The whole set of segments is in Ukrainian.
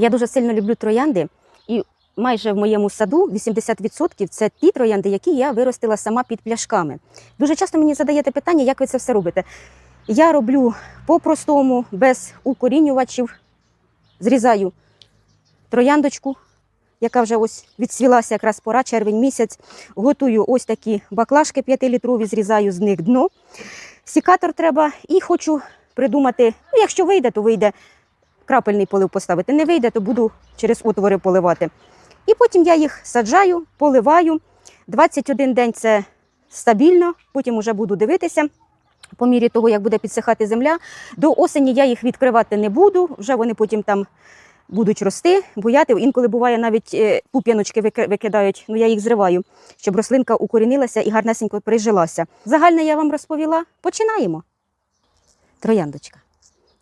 Я дуже сильно люблю троянди, і майже в моєму саду 80% це ті троянди, які я виростила сама під пляшками. Дуже часто мені задаєте питання, як ви це все робите. Я роблю по-простому, без укорінювачів, зрізаю трояндочку, яка вже ось відсвілася якраз пора, червень місяць. Готую ось такі баклажки 5-літрові, зрізаю з них дно. Сікатор треба і хочу придумати, ну, якщо вийде, то вийде крапельний полив поставити. Не вийде, то буду через отвори поливати. І потім я їх саджаю, поливаю. 21 день це стабільно, потім вже буду дивитися. По мірі того, як буде підсихати земля. До осені я їх відкривати не буду, вже вони потім там будуть рости, буяти. Інколи буває навіть е, пуп'яночки викидають, ну я їх зриваю, щоб рослинка укорінилася і гарнесенько прижилася. Загальне я вам розповіла. Починаємо. Трояндочка.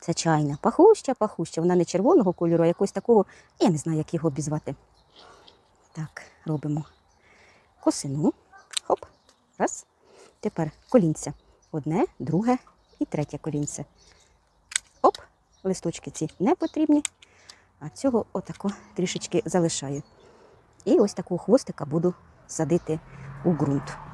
Це чайна, пахуща, пахуща. Вона не червоного кольору, а якогось такого, я не знаю, як його обізвати. Так, робимо косину. Хоп. Раз. Тепер колінця. Одне, друге і третє колінце. Оп, листочки ці не потрібні, а цього отако трішечки залишаю. І ось такого хвостика буду садити у ґрунт.